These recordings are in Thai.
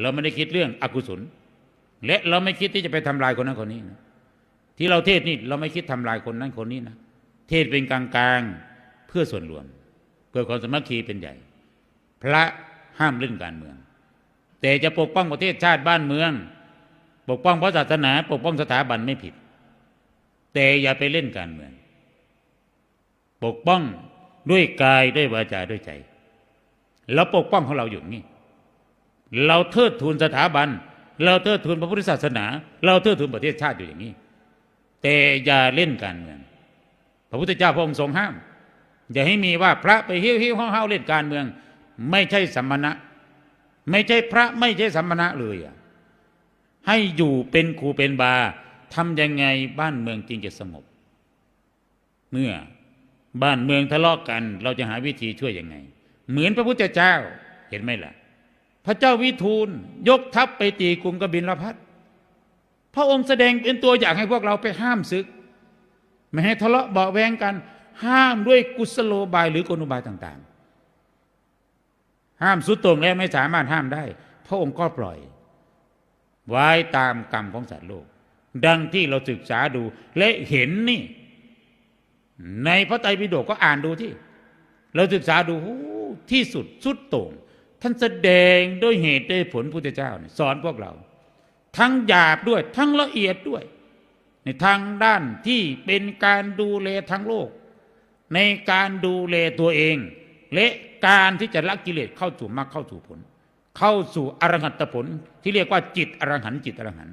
เราไม่ได้คิดเรื่องอกุศล และเราไม่คิดที่จะไปทำลายคนนั้นคนนี้นะที่เราเทศนี่เราไม่คิดทำลายคนนั้นคนนี้นะเทศเป็นกลางๆเพื่อส่วนรวม เพื่อความสมัคคีเป็นใหญ่ พระห้ามเล่นการเมือง แต่จะปกป้องประเทศชาติบ้านเมือง ปกป้องพระศาสนา ปกป้องสถาบันไม่ผิด แต่อย่าไปเล่นการเมือง ปกป้องด้วยกายด้วยวาจาด้วยใจเราปกป้องของเราอยู่นี่ เราเทิดทูนสถาบัน เราเทิดทูนพระพุทธศาสนา เราเทิดทูนประเทศชาติอยู่อย่างนี้ แต่อย่าเล่นการเมือง พระพุทธเจ้าพระองค์ทรงห้าม อย่าให้มีว่าพระไปเฮี้ยวเฮี้ยวห้าวเล่นการเมือง ไม่ใช่สัมมณะ ไม่ใช่พระไม่ใช่สัมมณะเลยอะให้อยู่เป็นครูเป็นบาทำยังไงบ้านเมืองจึงจะสงบ เมื่อบ้านเมืองทะเลาะกัน เราจะหาวิธีช่วยยังไง เหมือนพระพุทธเจ้าเห็นไหมล่ะ พระเจ้าวิทูลยกทัพไปตีกรุงกบิลพัทพระองค์แสดงเป็นตัวอย่างให้พวกเราไปห้ามศึก ไม่ให้ทะเลาะเบาแวงกัน ห้ามด้วยกุศโลบายหรือกลอุบายต่าง ๆ ห้ามสุดโตรงแล้วไม่สามารถห้ามได้ พระองค์ก็ปล่อย ไว้ตามกรรมของสัตว์โลก ดังที่เราศึกษาดูและเห็นนี่ ในพระไตรปิฎกก็อ่านดูที่ เราศึกษาดูที่สุดสุดโต่ง ท่านแสดงด้วยเหตุด้วยผลพุทธเจ้าเนี่ยสอนพวกเรา ทั้งหยาบด้วยทั้งละเอียดด้วย ในทางด้านที่เป็นการดูแลทั้งโลก ในการดูแลตัวเอง และการที่จะละกิเลสเข้าสู่มรรคเข้าสู่ผล เข้าสู่อรหัตผลที่เรียกว่าจิตอรหันจิตอรหัน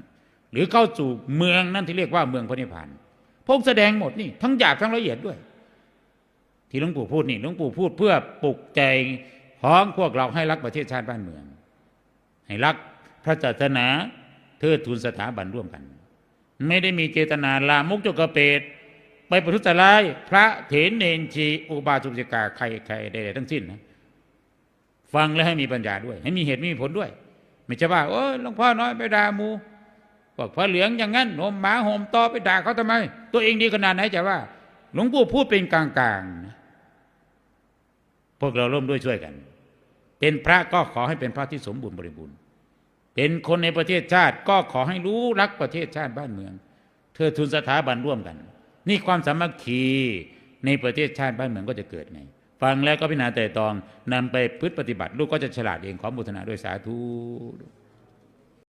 หรือเข้าสู่เมืองนั่นที่เรียกว่าเมืองพระนิพพานพระองแสดงหมดนี่ทั้งหยาบทั้งละเอียดด้วย ที่หลวงปู่พูดนี่หลวงปู่พูดเพื่อปลุกใจ ของพวกเราให้รักประเทศชาติบ้านเมือง ให้รักพระศาสนาเทิดทูนสถาบันร่วมกัน ไม่ได้มีเจตนาลามกจกกรเปดไปประทุษร้ายพระเถรเนนชีอุบาสุจิกาใครใครใดๆทั้งสิ้นนะฟังแล้วให้มีปัญญาด้วย ให้มีเหตุมีผลด้วย ไม่ใช่ว่าโอ้ยหลวงพ่อน้อยไปด่ามูพวกพระเหลืองอย่างนั้นหมหมาหมตอไปด่าเขาทำไม ตัวเองดีขนาดไหนจะว่า หลวงปู่พูดเป็นกลางๆพวกเราร่วมด้วยช่วยกัน เป็นพระก็ขอให้เป็นพระที่สมบูรณ์บริบูรณ์ เป็นคนในประเทศชาติก็ขอให้รู้รักประเทศชาติบ้านเมือง เธอทุนสถาบันร่วมกัน นี่ความสามัคคีในประเทศชาติบ้านเมืองก็จะเกิดไงฟังแล้วก็พิจารณาแต่ตองนำไปพฤติปฏิบัติ ลูกก็จะฉลาดเองขอบูทนาด้วยสาธุ